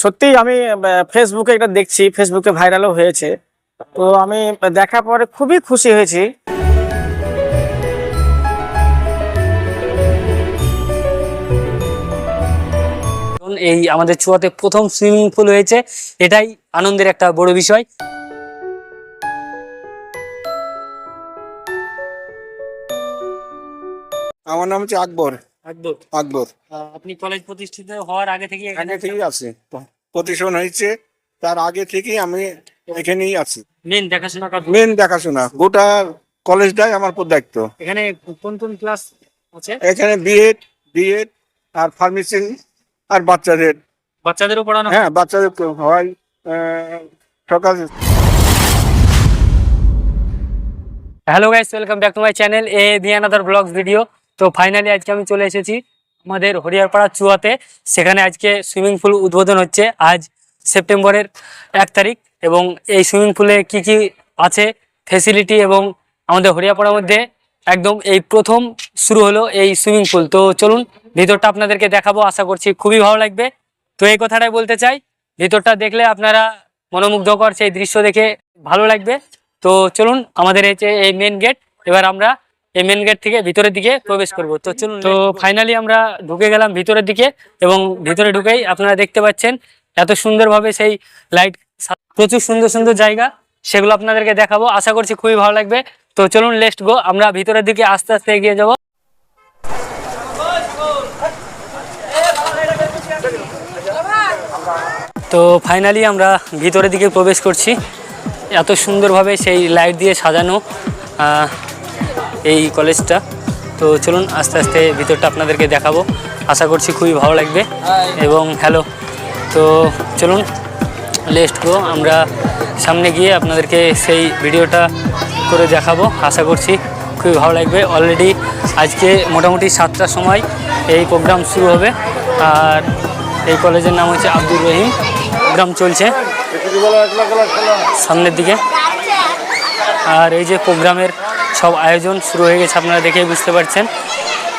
সত্যি আমি ফেসবুকে এটা দেখছি ফেসবুকে ভাইরালও হয়েছে। তো আমি দেখার পরে খুবই খুশি হয়েছি। কারণ এই আমাদের চুয়াতে প্রথম সুইমিং পুল হয়েছে এটাই আনন্দের একটা বড় বিষয়। আমার নাম হচ্ছে আকবর। একদম আকবর। আপনি কলেজ প্রতিষ্ঠিত হওয়ার আগে থেকে এখানে আগে থেকেই আছে। প্রতিষ্ঠান হয়েছে তার আগে থেকেই আমি এখানেই আছি। মেন দেখাশোনা। মেন দেখাশোনা গোটা কলেজটাই আমার দায়িত্ব। এখানে কোন কোন ক্লাস আছে? এখানে বিএড ডিএড আর ফার্মেসি আর বাচ্চাদের। বাচ্চাদেরও পড়ানো হ্যাঁ? বাচ্চাদের হয় সকাল। Hello guys welcome back to my channel A B another vlog video তো ফাইনালি আজকে আমি চলে এসেছি আমাদের হরিয়ারপাড়া চুয়াতে। সেখানে আজকে সুইমিং পুল উদ্বোধন হচ্ছে আজ সেপ্টেম্বরের এক তারিখ এবং এই সুইমিং পুলে কি কি আছে ফেসিলিটি এবং আমাদের হরিয়ারপাড়ার মধ্যে একদম এই প্রথম শুরু হলো এই সুইমিং পুল তো চলুন ভিতরটা আপনাদেরকে দেখাবো, আশা করছি খুবই ভালো লাগবে। তো এই কথাটাই বলতে চাই, ভিতরটা দেখলে আপনারা মনোমুগ্ধকর সেই দৃশ্য দেখে ভালো লাগবে। তো চলুন আমাদের এই যে এই মেন গেট এবার আমরা এই মেন গেট থেকে ভিতরের দিকে প্রবেশ করব। তো চলুন তো ফাইনালি আমরা ঢুকে গেলাম ভিতরের দিকে এবং ভিতরে ঢুকেই আপনারা দেখতে পাচ্ছেন এত সুন্দরভাবে সেই লাইট প্রচুর সুন্দর সুন্দর জায়গা সেগুলো আপনাদেরকে দেখাবো। আশা করছি খুবই ভালো লাগবে। তো চলুন লেস্ট গো আমরা ভিতরের দিকে আস্তে আস্তে এগিয়ে যাব। তো ফাইনালি আমরা ভিতরের দিকে প্রবেশ করছি। এত সুন্দরভাবে সেই লাইট দিয়ে সাজানো। আহ, এই কলেজটা। তো চলুন আস্তে আস্তে ভিতরটা আপনাদেরকে দেখাবো। আশা করছি খুবই ভালো লাগবে। এবং হ্যালো, তো চলুন লেস্ট গো আমরা সামনে গিয়ে আপনাদেরকে সেই ভিডিওটা করে দেখাবো। আশা করছি খুবই ভালো লাগবে। অলরেডি আজকে মোটামুটি সাতটার সময় এই প্রোগ্রাম শুরু হবে। আর এই কলেজের নাম হচ্ছে আব্দুর রহিম। প্রোগ্রাম চলছে সামনের দিকে। আর এই যে প্রোগ্রামের সব আয়োজন শুরু হয়ে গেছে, আপনারা দেখেই বুঝতে পারছেন।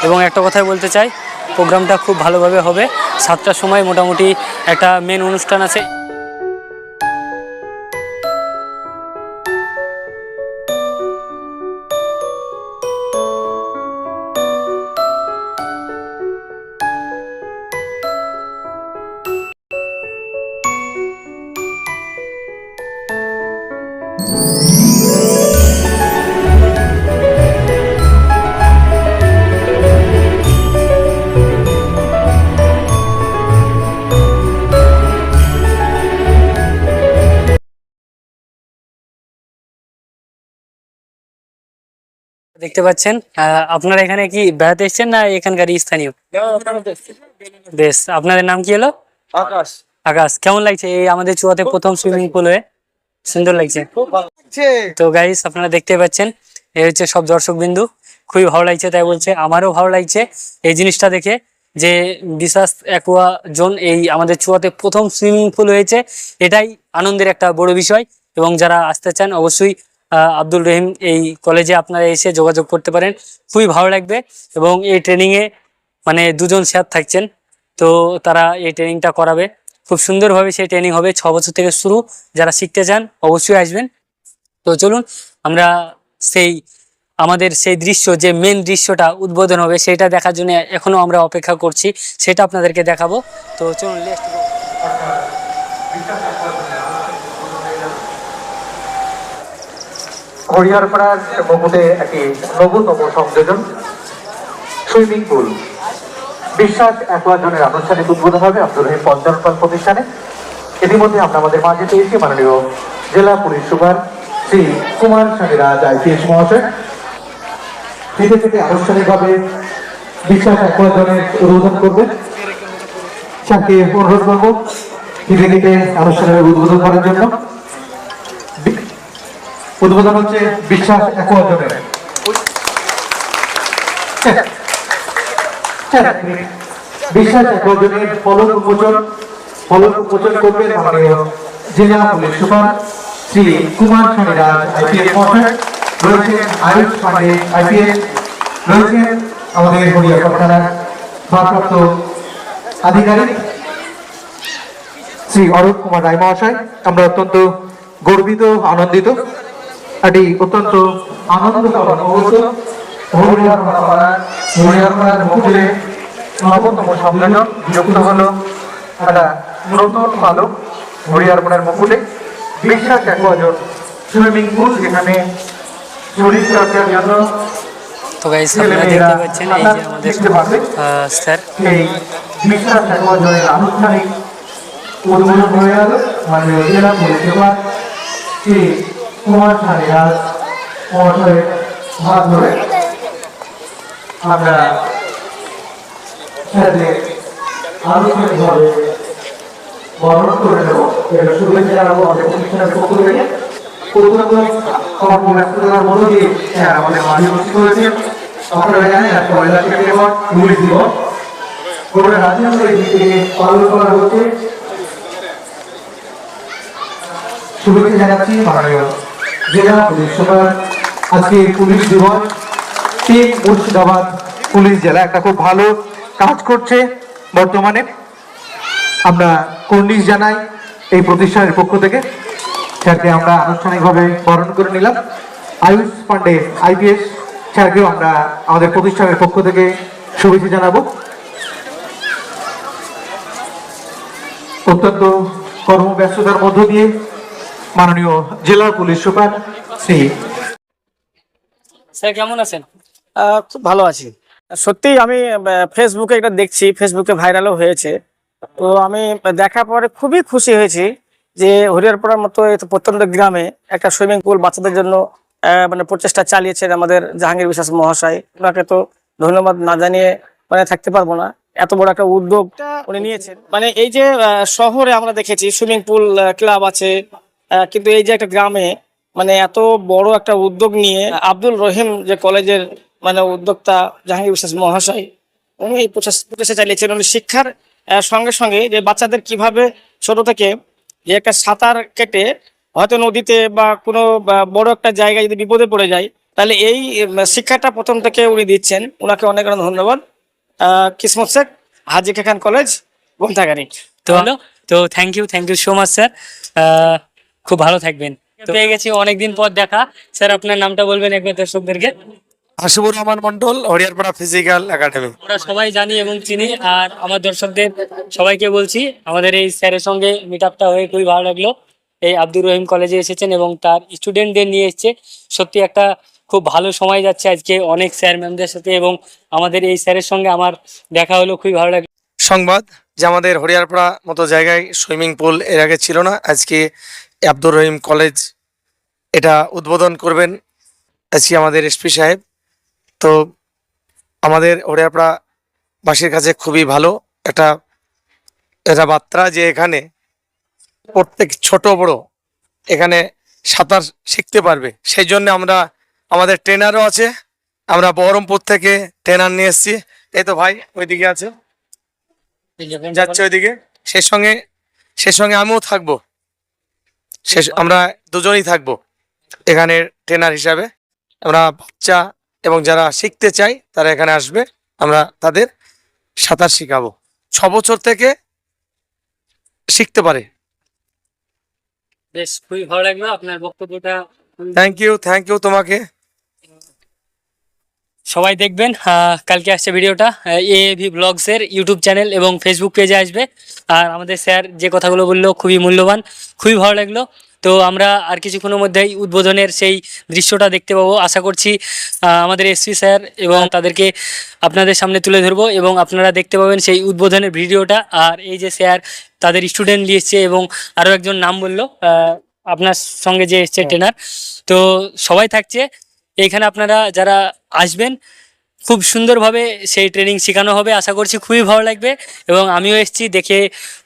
এবং একটা কথাই বলতে চাই, প্রোগ্রামটা খুব ভালোভাবে হবে। সাতটার সময় মোটামুটি একটা মেন অনুষ্ঠান আছে। দেখতে পাচ্ছেন আপনারা এখানে কি বেড়াতে এসেছেন না এখানকার স্থানীয়? বেশ আপনাদের নাম কি হলো? আকাশ। আকাশ কেমন লাগছে এই আমাদের চুয়াতে প্রথম সুইমিং পুল হয়ে? সুন্দর লাগছে। তো গাইস আপনারা দেখতে পাচ্ছেন এই হচ্ছে সব দর্শক বিন্দু খুবই ভালো লাগছে তাই বলছে আমারও ভালো লাগছে এই জিনিসটা দেখে যে বিশ্বাস অ্যাকোয়া জোন এই আমাদের চুয়াতে প্রথম সুইমিং পুল হয়েছে এটাই আনন্দের একটা বড় বিষয় এবং যারা আসতে চান অবশ্যই আব্দুল রহিম এই কলেজে আপনারা এসে যোগাযোগ করতে পারেন। খুবই ভালো লাগবে এবং এই ট্রেনিংয়ে মানে দুজন স্যার থাকছেন, তো তারা এই ট্রেনিংটা করাবে। খুব সুন্দরভাবে সেই ট্রেনিং হবে, ছ বছর থেকে শুরু। যারা শিখতে চান অবশ্যই আসবেন। তো চলুন, আমরা সেই আমাদের সেই দৃশ্য, যে মেন দৃশ্যটা উদ্বোধন হবে, সেটা দেখার জন্য এখনও আমরা অপেক্ষা করছি। সেটা আপনাদেরকে দেখাবো। তো চলুন হরিহরপাড়ার মুকুটে একটি নবতম সংযোজন, সুইমিং পুল। বিশ্বাস অ্যাকোয়াজনের আনুষ্ঠানিক উদ্বোধন হবে আব্দুল রহিম পঞ্চমপাল প্রতিষ্ঠানে। ইতিমধ্যে আমরা আমাদের মাঝে পেয়েছি মাননীয় জেলা police super Shri Kumar Swami Raj, IPS মহাশয়। ফিরে থেকে আনুষ্ঠানিকভাবে বিশ্বাস অ্যাকোয়াজনের উদ্বোধন করবেন স্যারকে অনুরোধ করব। ফিরে থেকে আনুষ্ঠানিক উদ্বোধন করার জন্য। উদ্বোধন হচ্ছে বিশ্বাস বিশ্বাস অ্যাকোয়াজনের ফলক উন্মোচন, ফলক করবেন মাননীয় জেলা police super Shri Kumar Swami Raj IPS Ayush Pandey IPS আমাদের ভারপ্রাপ্ত আধিকারিক শ্রী অরূপ কুমার রায় মহাশয়। আমরা অত্যন্ত গর্বিত, আনন্দিত। এটি অত্যন্ত আনন্দকর হরিয়ারপাড়ার নবতম সম্মেলন যুক্ত হলো একটা নতুন পালক হরিয়ারপাড়ার মুকুলে বিশ্বাস একজন সুইমিং পুল যেখানে শরীর চর্চার জন্য তো গাইস আপনারা দেখতে পাচ্ছেন এই যে আমাদের স্যার। এই আনুষ্ঠানিক উদ্বোধন হয়ে গেল। সুপার শ্রী কুমার সারিহাস মহাশয়ের হাত ধরে আমরা স্যারদের আনুষ্ঠানিকভাবে বরণ করে নেব। এটা শুভেচ্ছা জানাব আমাদের প্রতিষ্ঠানের পক্ষ থেকে মধ্য দিয়ে আমাদের মাঝে উপস্থিত হয়েছেন আপনারা জানেন আজকে মহিলা দিবস। পুলিশ দিবস গোটা এই দিনটিকে পালন করা হচ্ছে। শুভেচ্ছা জানাচ্ছি মাননীয় জেলা পুলিশ সুপার, আজকে পুলিশ দিবস। টিম মুর্শিদাবাদ পুলিশ জেলা একটা খুব ভালো কাজ করছে বর্তমানে। আমরা কর্নিশ জানাই এই প্রতিষ্ঠানের পক্ষ থেকে স্যারকে আমরা আনুষ্ঠানিকভাবে বরণ করে নিলাম। আয়ুষ পান্ডে, আইপিএস স্যারকেও আমরা আমাদের প্রতিষ্ঠানের পক্ষ থেকে শুভেচ্ছা জানাব। অত্যন্ত কর্মব্যস্ততার মধ্য দিয়ে মাননীয় জেলা পুলিশ সুপার শ্রী স্যার, কেমন আছেন? খুব ভালো আছি। সত্যি আমি ফেসবুকে এটা দেখছি ফেসবুকে ভাইরালও হয়েছে। তো আমি দেখার পরে খুবই খুশি হয়েছি যে হরিয়ারপাড়ার মতো প্রত্যন্ত গ্রামে একটা সুইমিং পুল বাচ্চাদের জন্য মানে প্রচেষ্টা চালিয়েছেন আমাদের জাহাঙ্গীর বিশ্বাস মহাশয়। ওনাকে তো ধন্যবাদ না জানিয়ে মানে থাকতে পারব না। এত বড় একটা উদ্যোগ উনি নিয়েছেন। মানে এই যে শহরে আমরা দেখেছি সুইমিং পুল ক্লাব আছে কিন্তু এই যে একটা গ্রামে মানে এত বড় একটা উদ্যোগ নিয়ে আব্দুল রহিম যে কলেজের মানে উদ্যোক্তা জাহাঙ্গীর বিশ্বাস মহাশয় উনি এই প্রচেষ্টা চালিয়েছেন। উনি শিক্ষার সঙ্গে সঙ্গে যে বাচ্চাদের কীভাবে ছোট থেকে যে একটা সাঁতার কেটে হয়তো নদীতে বা কোনো বড় একটা জায়গায় যদি বিপদে পড়ে যায় তাহলে এই শিক্ষাটা প্রথম থেকে উনি দিচ্ছেন। ওনাকে অনেক অনেক ধন্যবাদ। কিসমত শেখ হাজি খান কলেজ গ্রন্থাগারিক। তো তো thank you thank you so much sir খুব ভালো থাকবেন। তো পেয়ে গেছি অনেকদিন পর দেখা। স্যার আপনার নামটা বলবেন একবার দর্শকদেরকে। হাসিবুর রহমান মন্ডল হরিয়ারপাড়া ফিজিক্যাল একাডেমি আমরা সবাই জানি এবং চিনি আর আমার দর্শকদের সবাইকে বলছি আমাদের এই স্যারের সঙ্গে মিট আপটা হয়ে খুবই ভালো লাগল। এই আব্দুর রহিম কলেজে এসেছেন এবং তার স্টুডেন্টদের নিয়ে এসেছে। সত্যি একটা খুব ভালো সময় যাচ্ছে আজকে অনেক স্যার ম্যামদের সাথে এবং আমাদের এই স্যারের সঙ্গে আমার দেখা হলো খুবই ভালো লাগল। সংবাদ যে আমাদের হরিয়ারপাড়া মতো জায়গায় সুইমিং পুল এর আগে ছিল না আজকে আব্দুর রহিম কলেজ এটা উদ্বোধন করবেন আছি আমাদের এসপি সাহেব। তো আমাদের হরিয়ারপাড়া বাসীর কাছে খুবই ভালো একটা এটা বার্তা যে এখানে প্রত্যেক ছোট বড় এখানে সাঁতার শিখতে পারবে। সেই জন্য আমরা আমাদের ট্রেনারও আছে। আমরা বহরমপুর থেকে ট্রেনার নিয়ে এসেছি। এই তো ভাই ওইদিকে আছে যাচ্ছে ওইদিকে। সেই সঙ্গে সেই সঙ্গে আমিও থাকব। শেষ আমরা দুজনেই থাকব এখানে ট্রেনার হিসাবে। আমরা বাচ্চা এবং যারা শিখতে চাই তারা এখানে আসবে। আমরা তাদের সাঁতার শিখাবো। ছ বছর থেকে শিখতে পারে। বেশ খুবই ভালো লাগল আপনার বক্তব্যটা। থ্যাংক ইউ থ্যাংক ইউ তোমাকে। সবাই দেখবেন। কালকে আসছে ভিডিওটা। এ ভি ব্লগসের ইউটিউব চ্যানেল এবং ফেসবুক পেজে আসবে। আর আমাদের স্যার যে কথাগুলো বলল খুবই মূল্যবান খুবই ভালো লাগল। তো আমরা আর কিছুক্ষণের মধ্যেই উদ্বোধনের সেই দৃশ্যটা দেখতে পাবো। আশা করছি আমাদের এসপি স্যার এবং তাদেরকে আপনাদের সামনে তুলে ধরবো এবং আপনারা দেখতে পাবেন সেই উদ্বোধনের ভিডিওটা। আর এই যে স্যার তাদের স্টুডেন্ট নিয়ে এসছে এবং আরও একজন নাম বলল আপনার সঙ্গে যে এসছে ট্রেনার তো সবাই থাকছে এখানে আপনারা যারা আসবেন, খুব সুন্দরভাবে সেই ট্রেনিং শেখানো হবে, আশা করছি খুবই ভালো লাগবে এবং আমিও এসেছি দেখে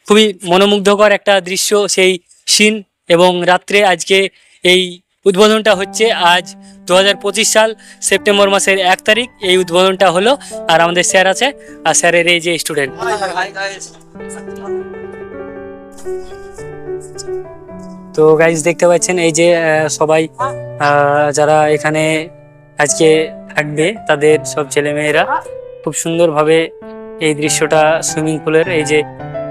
খুবই মনোমুগ্ধকর একটা দৃশ্য, সেই সিন এবং রাত্রে আজকে এই উদ্বোধনটা হচ্ছে। আজ দুহাজার পঁচিশ সাল, সেপ্টেম্বর মাসের এক তারিখ, এই উদ্বোধনটা হলো আর আমাদের স্যার আছে আর স্যারের এই যে স্টুডেন্ট তো গাইজ দেখতে পাচ্ছেন এই যে সবাই যারা এখানে আজকে থাকবে, তাদের সব ছেলেমেয়েরা খুব সুন্দরভাবে এই দৃশ্যটা সুইমিং পুলের এই যে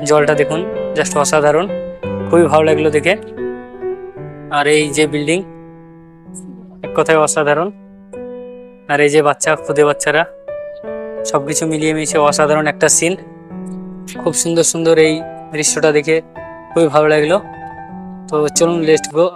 জলটা দেখুন জাস্ট অসাধারণ। খুবই ভালো লাগল দেখে। আর এই যে বিল্ডিং, এক কথায় অসাধারণ। আর এই যে বাচ্চা, খুদে বাচ্চারা, সবকিছু মিলিয়ে মিশিয়ে অসাধারণ একটা সিন খুব সুন্দর সুন্দর এই দৃশ্যটা দেখে খুবই ভালো লাগল। তো চলুন লেস্ট গো